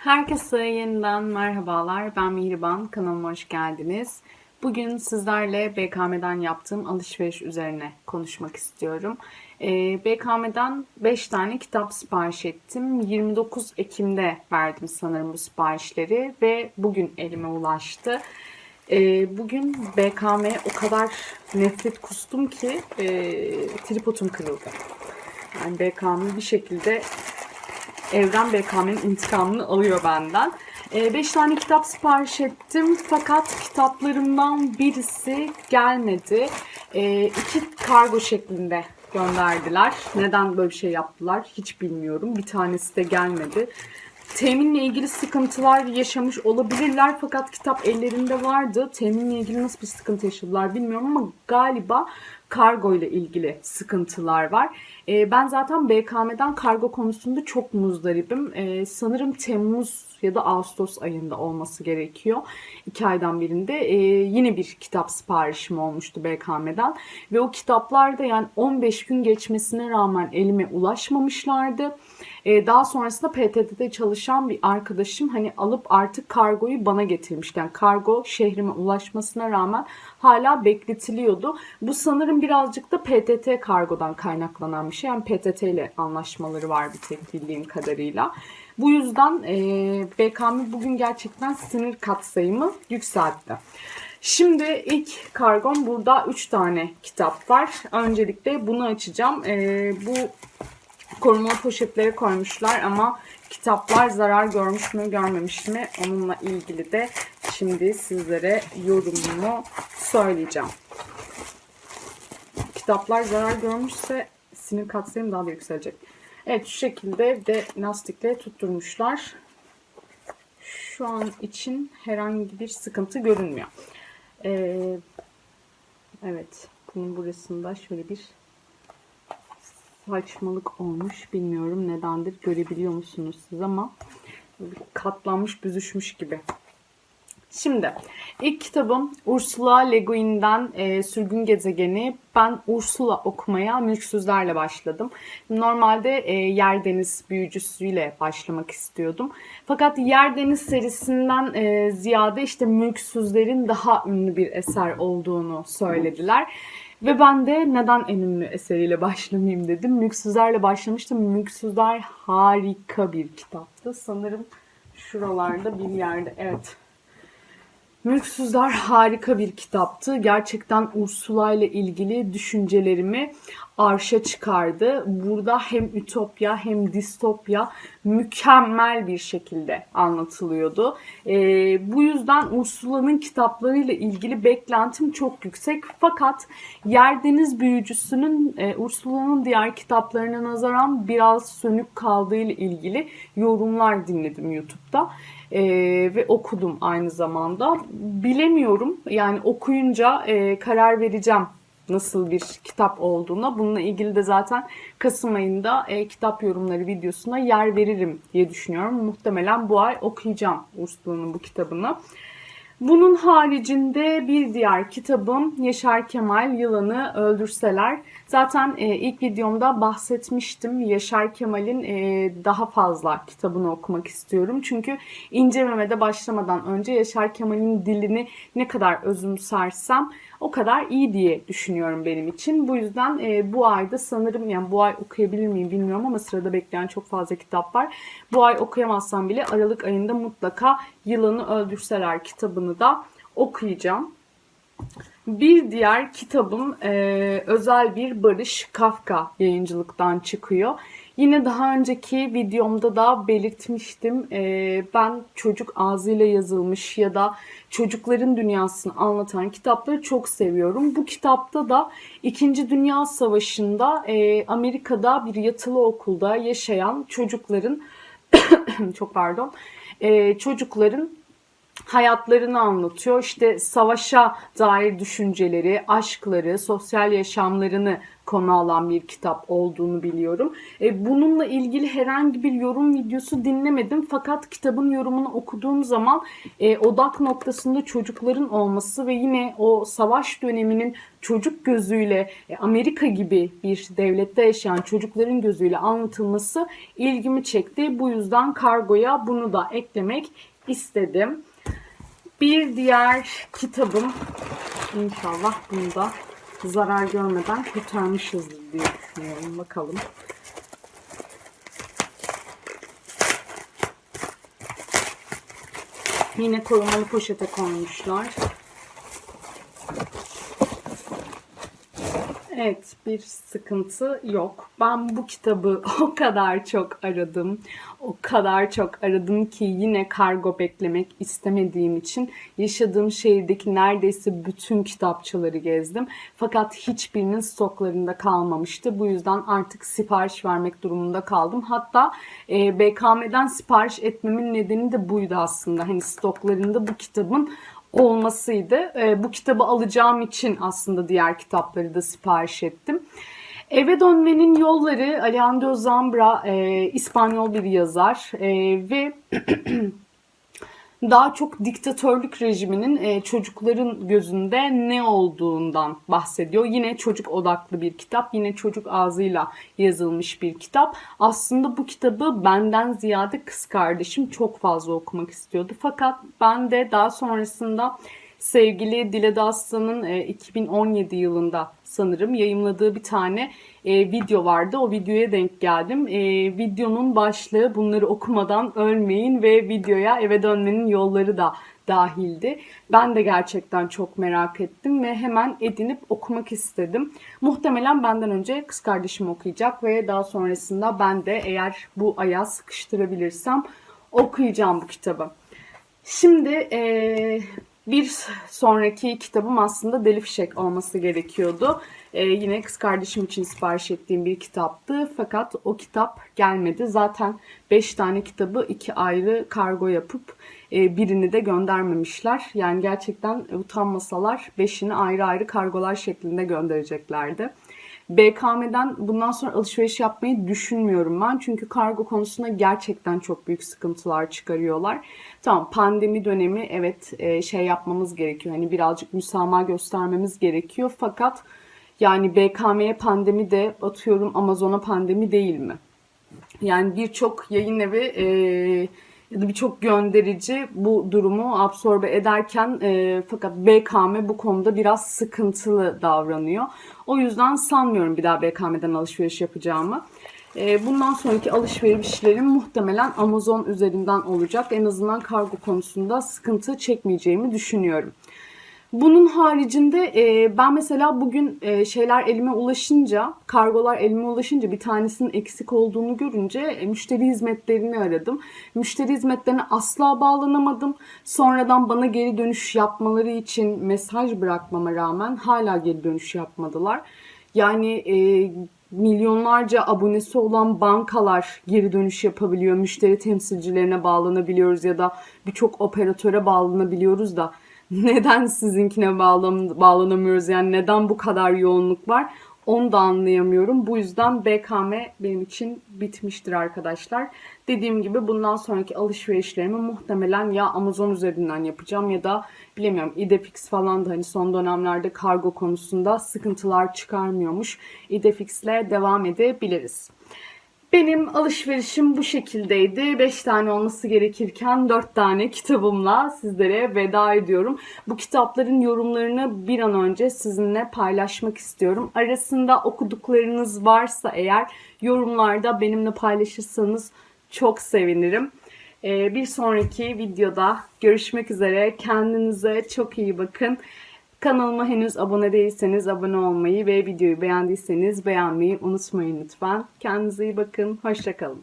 Herkese yeniden merhabalar. Ben Mihriban. Kanalıma hoş geldiniz. Bugün sizlerle BKM'den yaptığım alışveriş üzerine konuşmak istiyorum. Ee, BKM'den 5 tane kitap sipariş ettim. 29 Ekim'de verdim sanırım bu siparişleri ve bugün elime ulaştı. Ee, bugün BKM'ye o kadar nefret kustum ki e, tripodum kırıldı. Yani BKM bir şekilde Evren BKM'nin intikamını alıyor benden. 5 tane kitap sipariş ettim fakat kitaplarımdan birisi gelmedi. 2 kargo şeklinde gönderdiler. Neden böyle bir şey yaptılar hiç bilmiyorum. Bir tanesi de gelmedi. Teminle ilgili sıkıntılar yaşamış olabilirler fakat kitap ellerinde vardı. Teminle ilgili nasıl bir sıkıntı yaşadılar bilmiyorum ama galiba kargo ile ilgili sıkıntılar var. Ee, ben zaten BKM'den kargo konusunda çok muzdaribim. Ee, sanırım Temmuz ya da Ağustos ayında olması gerekiyor. İki aydan birinde e, yine bir kitap siparişim olmuştu BKM'den. Ve o kitaplar da yani 15 gün geçmesine rağmen elime ulaşmamışlardı. E, daha sonrasında PTT'de çalışan bir arkadaşım hani alıp artık kargoyu bana getirmişti. Yani kargo şehrime ulaşmasına rağmen hala bekletiliyordu. Bu sanırım birazcık da PTT kargodan kaynaklanan bir şey. Yani PTT ile anlaşmaları var bir tek bildiğim kadarıyla. Bu yüzden e, BKM bugün gerçekten sınır katsayımı yükseltti. Şimdi ilk kargom burada 3 tane kitap var. Öncelikle bunu açacağım. E, bu koruma poşetlere koymuşlar ama kitaplar zarar görmüş mü görmemiş mi onunla ilgili de şimdi sizlere yorumumu söyleyeceğim. Kitaplar zarar görmüşse sinir katsayım daha da yükselecek. Evet şu şekilde de lastikle tutturmuşlar. Şu an için herhangi bir sıkıntı görünmüyor. Ee, evet bunun burasında şöyle bir saçmalık olmuş. Bilmiyorum nedendir. Görebiliyor musunuz siz ama katlanmış, büzüşmüş gibi. Şimdi ilk kitabım Ursula Le Guin'den e, Sürgün Gezegeni. Ben Ursula okumaya Mülksüzlerle başladım. Normalde e, Yer Deniz Büyücüsüyle başlamak istiyordum. Fakat Yer Deniz serisinden e, ziyade işte Mülksüzlerin daha ünlü bir eser olduğunu söylediler. Ve ben de neden en ünlü eseriyle başlamayayım dedim. Mülksüzlerle başlamıştım. Mülksüzler harika bir kitaptı. Sanırım şuralarda bir yerde. Evet. Mülksüzler harika bir kitaptı. Gerçekten Ursula ile ilgili düşüncelerimi arşa çıkardı. Burada hem ütopya hem distopya mükemmel bir şekilde anlatılıyordu. Ee, bu yüzden Ursula'nın kitaplarıyla ilgili beklentim çok yüksek. Fakat Yerdeniz Büyücüsü'nün e, Ursula'nın diğer kitaplarına nazaran biraz sönük kaldığı ile ilgili yorumlar dinledim YouTube'da. Ee, ve okudum aynı zamanda. Bilemiyorum yani okuyunca e, karar vereceğim nasıl bir kitap olduğuna. Bununla ilgili de zaten Kasım ayında e, kitap yorumları videosuna yer veririm diye düşünüyorum. Muhtemelen bu ay okuyacağım Ursula'nın bu kitabını. Bunun haricinde bir diğer kitabım Yaşar Kemal Yılanı Öldürseler. Zaten e, ilk videomda bahsetmiştim. Yaşar Kemal'in e, daha fazla kitabını okumak istiyorum. Çünkü incelemede başlamadan önce Yaşar Kemal'in dilini ne kadar özümsersem o kadar iyi diye düşünüyorum benim için. Bu yüzden e, bu ayda sanırım yani bu ay okuyabilir miyim bilmiyorum ama sırada bekleyen çok fazla kitap var. Bu ay okuyamazsam bile Aralık ayında mutlaka Yılanı Öldürseler kitabını da okuyacağım. Bir diğer kitabım e, özel bir Barış Kafka yayıncılıktan çıkıyor. Yine daha önceki videomda da belirtmiştim. E, ben çocuk ağzıyla yazılmış ya da çocukların dünyasını anlatan kitapları çok seviyorum. Bu kitapta da İkinci Dünya Savaşı'nda e, Amerika'da bir yatılı okulda yaşayan çocukların çok pardon e, çocukların hayatlarını anlatıyor. İşte savaşa dair düşünceleri, aşkları, sosyal yaşamlarını konu alan bir kitap olduğunu biliyorum. E, bununla ilgili herhangi bir yorum videosu dinlemedim fakat kitabın yorumunu okuduğum zaman e, odak noktasında çocukların olması ve yine o savaş döneminin çocuk gözüyle e, Amerika gibi bir devlette yaşayan çocukların gözüyle anlatılması ilgimi çekti. Bu yüzden kargoya bunu da eklemek istedim. Bir diğer kitabım inşallah bunu da zarar görmeden kurtarmışızdır diye düşünüyorum. Bakalım. Yine korumalı poşete koymuşlar. Evet, bir sıkıntı yok. Ben bu kitabı o kadar çok aradım. O kadar çok aradım ki yine kargo beklemek istemediğim için yaşadığım şehirdeki neredeyse bütün kitapçıları gezdim. Fakat hiçbirinin stoklarında kalmamıştı. Bu yüzden artık sipariş vermek durumunda kaldım. Hatta e, BKM'den sipariş etmemin nedeni de buydu aslında. Hani stoklarında bu kitabın olmasıydı. E, bu kitabı alacağım için aslında diğer kitapları da sipariş ettim. Eve Dönmenin Yolları Alejandro Zambra e, İspanyol bir yazar e, ve daha çok diktatörlük rejiminin e, çocukların gözünde ne olduğundan bahsediyor. Yine çocuk odaklı bir kitap, yine çocuk ağzıyla yazılmış bir kitap. Aslında bu kitabı benden ziyade kız kardeşim çok fazla okumak istiyordu. Fakat ben de daha sonrasında sevgili Dilede Aslan'ın e, 2017 yılında sanırım yayımladığı bir tane e, video vardı. O videoya denk geldim. E, videonun başlığı bunları okumadan ölmeyin ve videoya eve dönmenin yolları da dahildi. Ben de gerçekten çok merak ettim ve hemen edinip okumak istedim. Muhtemelen benden önce kız kardeşim okuyacak ve daha sonrasında ben de eğer bu aya sıkıştırabilirsem okuyacağım bu kitabı. Şimdi e, bir sonraki kitabım aslında Deli Fişek olması gerekiyordu. Ee, yine kız kardeşim için sipariş ettiğim bir kitaptı. Fakat o kitap gelmedi. Zaten 5 tane kitabı iki ayrı kargo yapıp e, birini de göndermemişler. Yani gerçekten utanmasalar 5'ini ayrı ayrı kargolar şeklinde göndereceklerdi. BKM'den bundan sonra alışveriş yapmayı düşünmüyorum ben. Çünkü kargo konusunda gerçekten çok büyük sıkıntılar çıkarıyorlar. Tamam pandemi dönemi evet e, şey yapmamız gerekiyor. Hani birazcık müsamaha göstermemiz gerekiyor. Fakat yani BKM'ye pandemi de atıyorum Amazon'a pandemi değil mi? Yani birçok yayın evi e, ya da birçok gönderici bu durumu absorbe ederken e, fakat BKM bu konuda biraz sıkıntılı davranıyor. O yüzden sanmıyorum bir daha BKM'den alışveriş yapacağımı. E, bundan sonraki alışverişlerim muhtemelen Amazon üzerinden olacak. En azından kargo konusunda sıkıntı çekmeyeceğimi düşünüyorum. Bunun haricinde e, ben mesela bugün e, şeyler elime ulaşınca, kargolar elime ulaşınca bir tanesinin eksik olduğunu görünce e, müşteri hizmetlerini aradım. Müşteri hizmetlerine asla bağlanamadım. Sonradan bana geri dönüş yapmaları için mesaj bırakmama rağmen hala geri dönüş yapmadılar. Yani e, milyonlarca abonesi olan bankalar geri dönüş yapabiliyor. Müşteri temsilcilerine bağlanabiliyoruz ya da birçok operatöre bağlanabiliyoruz da neden sizinkine bağlan bağlanamıyoruz? Yani neden bu kadar yoğunluk var? Onu da anlayamıyorum. Bu yüzden BKM benim için bitmiştir arkadaşlar. Dediğim gibi bundan sonraki alışverişlerimi muhtemelen ya Amazon üzerinden yapacağım ya da bilemiyorum Idefix falan da hani son dönemlerde kargo konusunda sıkıntılar çıkarmıyormuş. Idefix ile devam edebiliriz. Benim alışverişim bu şekildeydi. 5 tane olması gerekirken 4 tane kitabımla sizlere veda ediyorum. Bu kitapların yorumlarını bir an önce sizinle paylaşmak istiyorum. Arasında okuduklarınız varsa eğer yorumlarda benimle paylaşırsanız çok sevinirim. Ee, bir sonraki videoda görüşmek üzere. Kendinize çok iyi bakın. Kanalıma henüz abone değilseniz abone olmayı ve videoyu beğendiyseniz beğenmeyi unutmayın lütfen. Kendinize iyi bakın. Hoşçakalın.